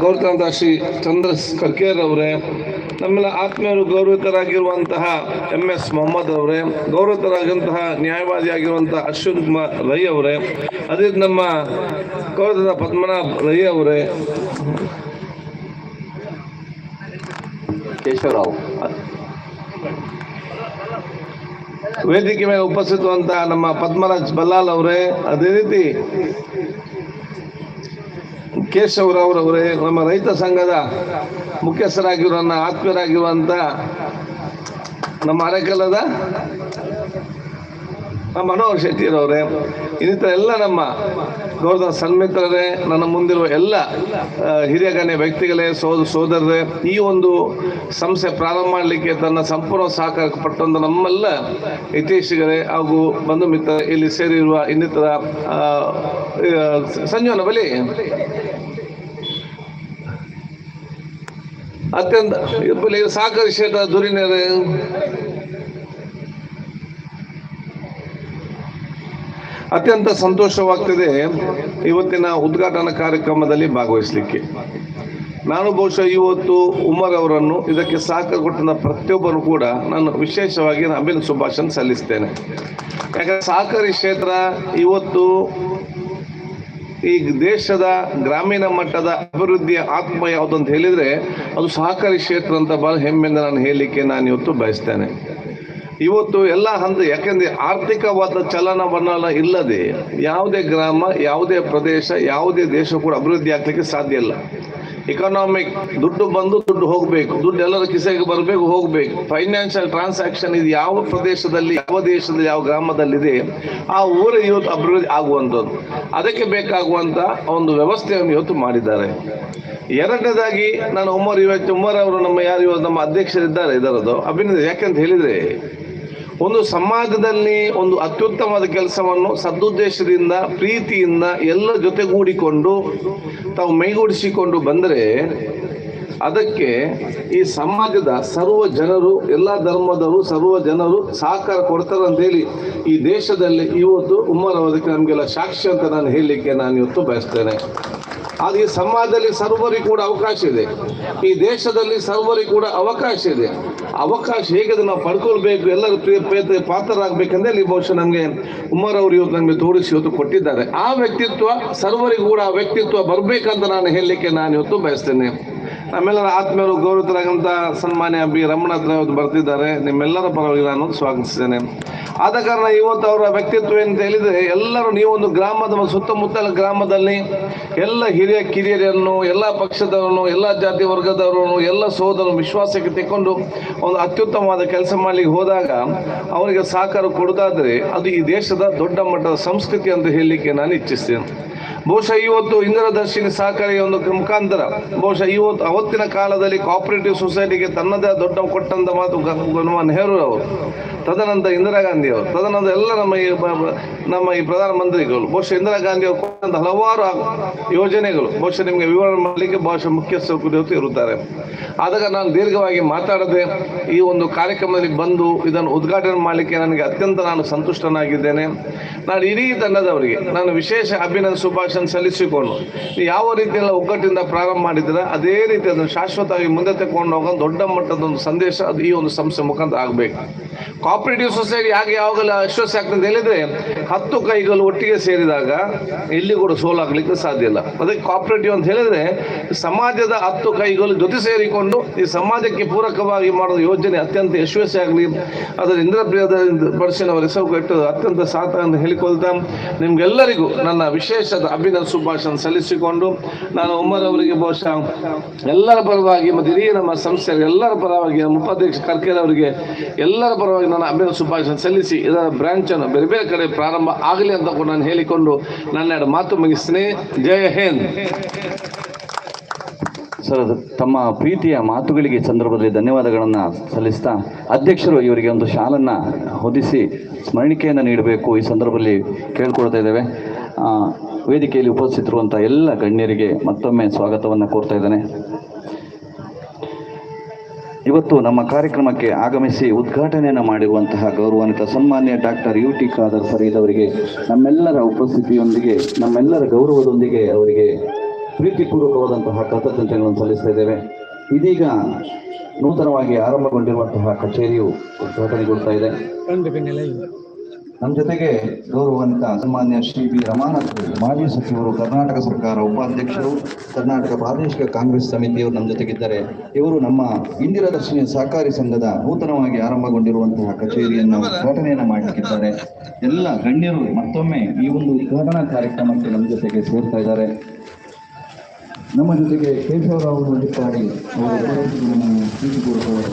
ಗೌರವಾಂತ ಶ್ರೀ ಚಂದ್ರ ಕರ್ಕೇರ್ ಅವರೇ ನಮ್ಮೆಲ್ಲ ಆತ್ಮೀಯರು ಗೌರವಿತರಾಗಿರುವಂತಹ ಎಂ ಎಸ್ ಮೊಹಮ್ಮದ್ ಅವರೇ ಗೌರವಿತರಾಗಿರುವಂತಹ ನ್ಯಾಯವಾದಿಯಾಗಿರುವಂತಹ ಅಶ್ವಿನ್ ಕುಮಾರ್ ರೈ ಅವರೇ ಅದೇ ನಮ್ಮ ಗೌರವದ ಪದ್ಮನಾಭ್ ರೈ ಅವರೇ. ಕೇಶವರಾವ್. ವೇದಿಕೆ ಮೇಲೆ ಉಪಸ್ಥಿತವಂತಹ ನಮ್ಮ ಪದ್ಮರಾಜ್ ಬಲ್ಲಾಲ್ ಅವರೇ ಅದೇ ರೀತಿ ಕೇಶವರವರವರೇ ನಮ್ಮ ರೈತ ಸಂಘದ ಮುಖ್ಯಸ್ಥರಾಗಿರುವ ನನ್ನ ಆತ್ಮೀಯರಾಗಿರುವಂಥ ನಮ್ಮ ಅರೆಕಲ್ಲದ ನಮ್ಮ ಮನೋಹರ್ ಶೆಟ್ಟಿರವರೇ ಇನ್ನಿತರ ಎಲ್ಲ ನಮ್ಮ ಗೌರವ ಸನ್ಮಿತ್ರರೇ ನನ್ನ ಮುಂದಿರುವ ಎಲ್ಲ ಆ, ಹಿರಿಯ ಗಣ್ಯ ವ್ಯಕ್ತಿಗಳೇ ಸೋದ ಸೋದರರೇ ಈ ಒಂದು ಸಂಸ್ಥೆ ಪ್ರಾರಂಭ ಮಾಡಲಿಕ್ಕೆ ತನ್ನ ಸಂಪೂರ್ಣ ಸಹಕಾರ ಪಟ್ಟಂತ ನಮ್ಮೆಲ್ಲ ಹಿತೈಷಿಗಳೇ ಹಾಗೂ ಬಂಧು ಮಿತ್ರ ಇಲ್ಲಿ ಸೇರಿರುವ ಇನ್ನಿತರ ಸಂಜೀವನ ಬಲಿ. ಅತ್ಯಂತ ಸಾಕರಿಸಿದ ದುರಿನೇರೆ ಅತ್ಯಂತ ಸಂತೋಷವಾಗ್ತಿದೆ ಇವತ್ತಿನ ಉದ್ಘಾಟನಾ ಕಾರ್ಯಕ್ರಮದಲ್ಲಿ ಭಾಗವಹಿಸಲಿಕ್ಕೆ. ನಾನು ಬಹುಶಃ ಇವತ್ತು ಉಮರ್ ಅವರನ್ನು ಇದಕ್ಕೆ ಸಹಕಾರ ಕೊಟ್ಟ ಪ್ರತಿಯೊಬ್ಬರು ಕೂಡ ನಾನು ವಿಶೇಷವಾಗಿ ಅಭಿನ ಶುಭಾಶಯ ಸಲ್ಲಿಸ್ತೇನೆ. ಯಾಕಂದ್ರೆ ಸಹಕಾರಿ ಕ್ಷೇತ್ರ ಇವತ್ತು ಈ ದೇಶದ ಗ್ರಾಮೀಣ ಮಟ್ಟದ ಅಭಿವೃದ್ಧಿಯ ಆತ್ಮ ಯಾವುದು ಅಂತ ಹೇಳಿದ್ರೆ ಅದು ಸಹಕಾರಿ ಕ್ಷೇತ್ರ ಅಂತ ಬಹಳ ಹೆಮ್ಮೆಯಿಂದ ನಾನು ಹೇಳಲಿಕ್ಕೆ ನಾನು ಇವತ್ತು ಬಯಸ್ತೇನೆ. ಇವತ್ತು ಎಲ್ಲ ಹಂತ ಯಾಕೆಂದ್ರೆ ಆರ್ಥಿಕವಾದ ಚಲನವಲನ ಇಲ್ಲದೆ ಯಾವುದೇ ಗ್ರಾಮ, ಯಾವುದೇ ಪ್ರದೇಶ, ಯಾವುದೇ ದೇಶ ಕೂಡ ಅಭಿವೃದ್ಧಿ ಆಗ್ಲಿಕ್ಕೆ ಸಾಧ್ಯ ಇಲ್ಲ. ಎಕನಾಮಿಕ್ ದುಡ್ಡು ಬಂದು ದುಡ್ಡು ಹೋಗಬೇಕು. ದುಡ್ಡು ಎಲ್ಲರ ಕಿಸೆಗೆ ಬರಬೇಕು, ಹೋಗಬೇಕು. ಫೈನಾನ್ಷಿಯಲ್ ಟ್ರಾನ್ಸಾಕ್ಷನ್ ಇದು ಯಾವ ಪ್ರದೇಶದಲ್ಲಿ, ಯಾವ ದೇಶದಲ್ಲಿ, ಯಾವ ಗ್ರಾಮದಲ್ಲಿದೆ, ಆ ಊರ ಇವತ್ತು ಅಭಿವೃದ್ಧಿ ಆಗುವಂಥದ್ದು. ಅದಕ್ಕೆ ಬೇಕಾಗುವಂತ ಒಂದು ವ್ಯವಸ್ಥೆಯನ್ನು ಇವತ್ತು ಮಾಡಿದ್ದಾರೆ. ಎರಡನೇದಾಗಿ, ನಾನು ಉಮರ್ ಇವತ್ತು, ಉಮರ್ ಅವರು ನಮ್ಮ ಯಾರು ಇವತ್ತು ನಮ್ಮ ಅಧ್ಯಕ್ಷರಿದ್ದಾರೆ ಇದರದ್ದು. ಅಭಿನಂದನೆ. ಯಾಕೆಂತ ಹೇಳಿದ್ರೆ, ಒಂದು ಸಮಾಜದಲ್ಲಿ ಒಂದು ಅತ್ಯುತ್ತಮವಾದ ಕೆಲಸವನ್ನು ಸದುದ್ದೇಶದಿಂದ, ಪ್ರೀತಿಯಿಂದ ಎಲ್ಲ ಜೊತೆಗೂಡಿಕೊಂಡು ತಾವು ಮೈಗೂಡಿಸಿಕೊಂಡು ಬಂದರೆ ಅದಕ್ಕೆ ಈ ಸಮಾಜದ ಸರ್ವ ಜನರು, ಎಲ್ಲ ಧರ್ಮದವರು, ಸರ್ವ ಜನರು ಸಹಕಾರ ಕೊಡ್ತಾರೆ ಅಂತ ಹೇಳಿ ಈ ದೇಶದಲ್ಲಿ ಇವತ್ತು ಉಮ್ಮರವಾದಕ್ಕೆ ನಮಗೆಲ್ಲ ಸಾಕ್ಷಿ ಅಂತ ನಾನು ಹೇಳಲಿಕ್ಕೆ ನಾನು ಇವತ್ತು ಬಯಸ್ತೇನೆ. ಆದ್ರೆ ಈ ಸಮಾಜದಲ್ಲಿ ಸರ್ವರಿಗೂ ಕೂಡ ಅವಕಾಶ ಇದೆ. ಈ ದೇಶದಲ್ಲಿ ಸರ್ವರಿಗೂ ಕೂಡ ಅವಕಾಶ ಇದೆ. ಅವಕಾಶ ಹೇಗೆ ನಾವು ಪಡ್ಕೊಳ್ಬೇಕು, ಎಲ್ಲರೂ ಪಾತ್ರರಾಗಬೇಕಂದ್ರೆ ಇಲ್ಲಿ ಬಹುಶಃ ನಮಗೆ ಉಮರ್ ಅವರು ಇವತ್ತು ನಮಗೆ ತೋರಿಸಿ ಇವತ್ತು ಕೊಟ್ಟಿದ್ದಾರೆ. ಆ ವ್ಯಕ್ತಿತ್ವ ಸರ್ವರಿಗೂ ಕೂಡ ಆ ವ್ಯಕ್ತಿತ್ವ ಬರಬೇಕಂತ ನಾನು ಹೇಳಲಿಕ್ಕೆ ನಾನು ಇವತ್ತು ಬಯಸ್ತೇನೆ. ನಮ್ಮೆಲ್ಲರ ಆತ್ಮೀಯರು ಗೌರವಿತರಾಗಂತ ಸನ್ಮಾನ್ಯ ಬಿ ರಮಣತ್ರ ಇವತ್ತು ಬರ್ತಿದ್ದಾರೆ. ನಿಮ್ಮೆಲ್ಲರ ಪರವಾಗಿ ನಾನು ಸ್ವಾಗತಿಸ್ತೇನೆ ಆದ ಕಾರಣ ಇವತ್ತು ಅವರ ವ್ಯಕ್ತಿತ್ವ ಅಂತ ಹೇಳಿದರೆ, ಎಲ್ಲರೂ ನೀವು ಒಂದು ಗ್ರಾಮದ ಸುತ್ತಮುತ್ತಲ ಗ್ರಾಮದಲ್ಲಿ ಎಲ್ಲ ಹಿರಿಯ ಕಿರಿಯರನ್ನು, ಎಲ್ಲ ಪಕ್ಷದವರನ್ನು, ಎಲ್ಲ ಜಾತಿ ವರ್ಗದವರನ್ನು, ಎಲ್ಲ ಸೋದರ ವಿಶ್ವಾಸಕ್ಕೆ ತೆಕ್ಕೊಂಡು ಒಂದು ಅತ್ಯುತ್ತಮವಾದ ಕೆಲಸ ಮಾಡಲಿಕ್ಕೆ ಹೋದಾಗ ಅವರಿಗೆ ಸಹಕಾರ ಕೊಡೋದಾದ್ರೆ ಅದು ಈ ದೇಶದ ದೊಡ್ಡ ಮಟ್ಟದ ಸಂಸ್ಕೃತಿ ಅಂತ ಹೇಳಲಿಕ್ಕೆ ನಾನು ಇಚ್ಛಿಸ್ತೇನೆ. ಬಹುಶಃ ಇವತ್ತು ಇಂದ್ರದರ್ಶಿನಿ ಸಹಕಾರಿ ಒಂದು ಮುಖಾಂತರ, ಬಹುಶಃ ಇವತ್ತು ಅವತ್ತಿನ ಕಾಲದಲ್ಲಿ ಕೋಆಪರೇಟಿವ್ ಸೊಸೈಟಿಗೆ ತನ್ನದೇ ದೊಡ್ಡ ಕೊಟ್ಟಂತ ಮಾತು ನೆಹರು ಅವರು. ತದನಂತರ ಇಂದಿರಾ ಗಾಂಧಿ ಅವರು. ತದನಂತರ ಎಲ್ಲ ನಮ್ಮ ಈ ನಮ್ಮ ಈ ಪ್ರಧಾನಮಂತ್ರಿಗಳು, ಬಹುಶಃ ಇಂದಿರಾ ಗಾಂಧಿ ಅವರು ಕೊಟ್ಟಂತ ಹಲವಾರು ಯೋಜನೆಗಳು, ಬಹುಶಃ ನಿಮಗೆ ವಿವರಣೆ ಮಾಡಲಿಕ್ಕೆ ಬಹುಶಃ ಮುಖ್ಯ ಸೌಕರ್ಯವತ್ತು ಇರುತ್ತಾರೆ. ಆದಾಗ ನಾನು ದೀರ್ಘವಾಗಿ ಮಾತಾಡದೆ ಈ ಒಂದು ಕಾರ್ಯಕ್ರಮದಲ್ಲಿ ಬಂದು ಇದನ್ನು ಉದ್ಘಾಟನೆ ಮಾಡಲಿಕ್ಕೆ ನನಗೆ ಅತ್ಯಂತ ನಾನು ಸಂತುಷ್ಟನಾಗಿದ್ದೇನೆ. ನಾನು ಇಡೀ ತಂಡದವರಿಗೆ, ನಾನು ವಿಶೇಷ ಅಭಿನಂದ ಶುಭಾಶಯ ಸಲ್ಲಿಸಿಕೊಂಡು ನೀವು ಯಾವ ರೀತಿಯೆಲ್ಲ ಒಗ್ಗಟ್ಟಿಂದ ಪ್ರಾರಂಭ ಮಾಡಿದ್ರೆ ಅದೇ ರೀತಿ ಅದನ್ನು ಶಾಶ್ವತವಾಗಿ ಮುಂದೆ ತಗೊಂಡು ಹೋಗೋ ದೊಡ್ಡ ಮಟ್ಟದ ಒಂದು ಸಂದೇಶ ಅದು ಈ ಒಂದು ಸಂಸ್ಥೆ ಮುಖಾಂತರ ಆಗಬೇಕು. ಕೋಆಪರೇಟಿವ್ ಸೊಸೈಟಿ ಹಾಗೆ ಯಾವಾಗಲೂ ಯಶಸ್ವಿ ಆಗ್ತದೆ. ಹೇಳಿದ್ರೆ ಹತ್ತು ಕೈಗಳು ಒಟ್ಟಿಗೆ ಸೇರಿದಾಗ ಎಲ್ಲಿ ಕೂಡ ಸೋಲಾಗ್ಲಿಕ್ಕೆ ಸಾಧ್ಯ ಇಲ್ಲ. ಅದಕ್ಕೆ ಕೋಆಪರೇಟಿವ್ ಅಂತ ಹೇಳಿದ್ರೆ ಸಮಾಜದ ಹತ್ತು ಕೈಗಳು ಜೊತೆ ಸೇರಿಕೊಂಡು ಈ ಸಮಾಜಕ್ಕೆ ಪೂರಕವಾಗಿ ಮಾಡುವ ಯೋಜನೆ ಅತ್ಯಂತ ಯಶಸ್ವಿ ಆಗಲಿ. ಅದರ ಇಂದ್ರಪ್ರಿಯದ ಪರಿಶೀಲನೆ ಹೆಸರು ಅತ್ಯಂತ ಸಾಧ ಅಂತ ಹೇಳಿಕೊಳ್ತಾ ನಿಮ್ಗೆಲ್ಲರಿಗೂ ನನ್ನ ವಿಶೇಷದ ಅಭಿನಂದನೆ ಶುಭಾಷಣ ಸಲ್ಲಿಸಿಕೊಂಡು ನಾನು ಉಮರ್ ಅವರಿಗೆ ಬಹುಶಃ ಎಲ್ಲರ ಪರವಾಗಿ ಮತ್ತು ಇಡೀ ನಮ್ಮ ಸಂಸ್ಥೆ ಎಲ್ಲರ ಪರವಾಗಿ, ನಮ್ಮ ಉಪಾಧ್ಯಕ್ಷ ಕರ್ಕೇರ್ ಅವರಿಗೆ ಎಲ್ಲರ ಪರವಾಗಿ ನಾನು ಅಭಿನಂದ ಶುಭಾಷಣ ಸಲ್ಲಿಸಿ, ಇದರ ಬ್ರಾಂಚ್ ಅನ್ನು ಬೇರೆ ಬೇರೆ ಕಡೆ ಪ್ರಾರಂಭ ಆಗಲಿ ಅಂತ ಕೂಡ ನಾನು ಹೇಳಿಕೊಂಡು ನನ್ನ ಎರಡು ಮಾತು ಮುಗಿಸ್ತೇನೆ. ಜಯ ಹಿಂದ್. ಸರ್, ಅದು ತಮ್ಮ ಪ್ರೀತಿಯ ಮಾತುಗಳಿಗೆ ಸಂದರ್ಭದಲ್ಲಿ ಧನ್ಯವಾದಗಳನ್ನು ಸಲ್ಲಿಸ್ತಾ ಅಧ್ಯಕ್ಷರು ಇವರಿಗೆ ಒಂದು ಶಾಲನ್ನು ಹೊದಿಸಿ ಸ್ಮರಣಿಕೆಯನ್ನು ನೀಡಬೇಕು ಈ ಸಂದರ್ಭದಲ್ಲಿ ಕೇಳ್ಕೊಳ್ತಾ ಇದ್ದೇವೆ. ವೇದಿಕೆಯಲ್ಲಿ ಉಪಸ್ಥಿತಿರುವಂಥ ಎಲ್ಲ ಗಣ್ಯರಿಗೆ ಮತ್ತೊಮ್ಮೆ ಸ್ವಾಗತವನ್ನು ಕೋರ್ತಾ ಇದ್ದೇನೆ. ಇವತ್ತು ನಮ್ಮ ಕಾರ್ಯಕ್ರಮಕ್ಕೆ ಆಗಮಿಸಿ ಉದ್ಘಾಟನೆಯನ್ನು ಮಾಡಿರುವಂತಹ ಗೌರವಾನ್ವಿತ ಸನ್ಮಾನ್ಯ doctor U T Khader Fareed ಅವರಿಗೆ, ನಮ್ಮೆಲ್ಲರ ಉಪಸ್ಥಿತಿಯೊಂದಿಗೆ, ನಮ್ಮೆಲ್ಲರ ಗೌರವದೊಂದಿಗೆ ಅವರಿಗೆ ಪ್ರೀತಿಪೂರ್ವಕವಾದಂತಹ ಕೃತಜ್ಞತೆಗಳನ್ನು ಸಲ್ಲಿಸ್ತಾ ಇದ್ದೇವೆ. ಇದೀಗ ನೂತನವಾಗಿ ಆರಂಭಗೊಂಡಿರುವಂತಹ ಕಚೇರಿಯು ಉದ್ಘಾಟನೆಗೊಳ್ತಾ ಇದೆ. ನಮ್ಮ ಜೊತೆಗೆ ಗೌರವಾನ್ವಿತ ಸನ್ಮಾನ್ಯ ಶ್ರೀ ಬಿ ರಮಾನಾಥ್ ಮಾಜಿ ಸಚಿವರು, ಕರ್ನಾಟಕ ಸರ್ಕಾರ ಉಪಾಧ್ಯಕ್ಷರು, ಕರ್ನಾಟಕ ಪ್ರಾದೇಶಿಕ ಕಾಂಗ್ರೆಸ್ ಸಮಿತಿಯವರು ನಮ್ಮ ಜೊತೆಗಿದ್ದಾರೆ. ಇವರು ನಮ್ಮ ಇಂದಿರಾ ದರ್ಶಿನಿ ಸಹಕಾರಿ ಸಂಘದ ನೂತನವಾಗಿ ಆರಂಭಗೊಂಡಿರುವಂತಹ ಕಚೇರಿಯನ್ನು ಉದ್ಘಾಟನೆಯನ್ನು ಮಾಡಲಿಕ್ಕಿದ್ದಾರೆ ಎಲ್ಲ ಗಣ್ಯರು ಮತ್ತೊಮ್ಮೆ ಈ ಒಂದು ಉದ್ಘಾಟನಾ ಕಾರ್ಯಕ್ರಮಕ್ಕೆ ನಮ್ಮ ಜೊತೆಗೆ ಸೇರ್ತಾ ಇದ್ದಾರೆ. ನಮ್ಮ ಜೊತೆಗೆ ಕೇಶವರಾವ್ ಪ್ರೀತಿಪೂರ್ವಕವಾದ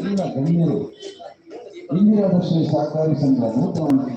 ಎಲ್ಲ ಗಣ್ಯರು ಇಂದಿರಾ ದರ್ಶನ ಸಹಕಾರಿ ಸಂಘ ನೂತನವಾಗಿ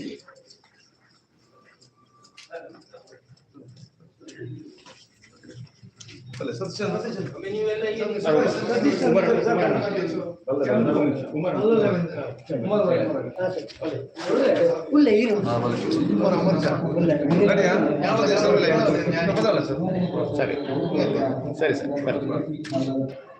ಸರಿ ಸರಿ ಸರಿ ಬರ್ರಿ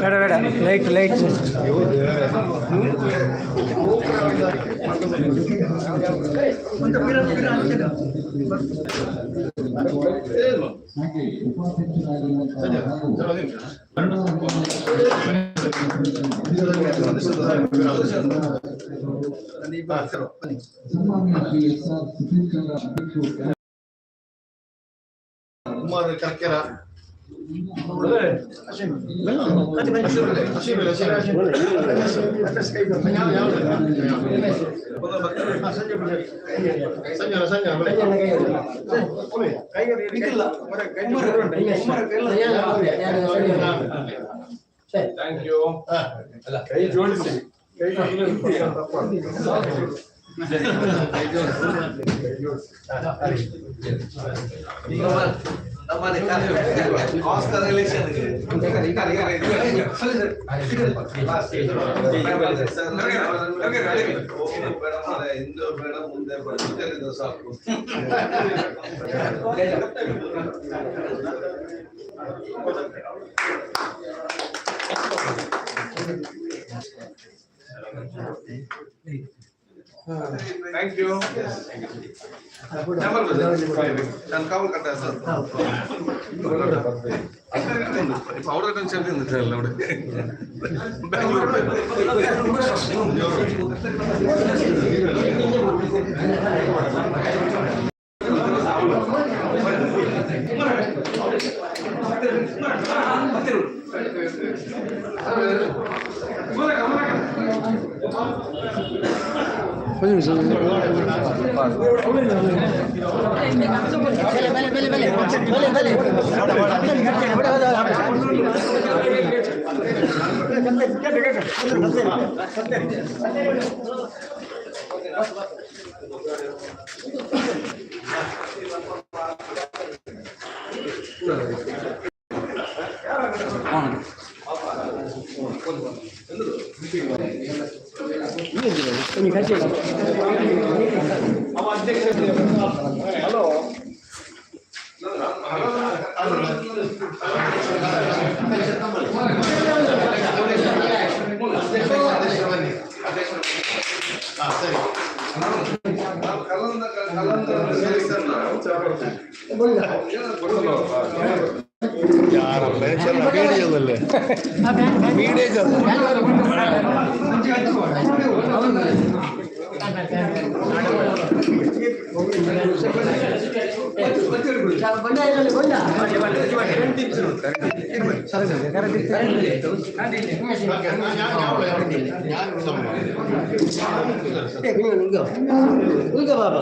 ಬೇಡ ಬೇಡ ಲೈಟ್ ಲೈಟ್ ಹಾಗೆ ಉಪಾಧ್ಯಕ್ಷರಾಗಿರುವಂತಹ ಹಾಗೂ ಸನ್ಮಾನ್ಯ Shri S R Sudhir Chandra Umar கற்கிறா Thank you. Yes. Thank you. Election Hindu ಬೇಡ ಮುಂದೆ ಬೇಡ ಸಾಕು ಥ್ಯಾಂಕ್ ಯು ನಾನು ಕಾವಲ್ ಕಟ್ಟ ಸರ್ இப்போ ಹಲೋ ಕಲಂದ ಕಲಂದ ಸರಿ ಸರ್ ನಾವು వీడియోలే వీడియో బాబా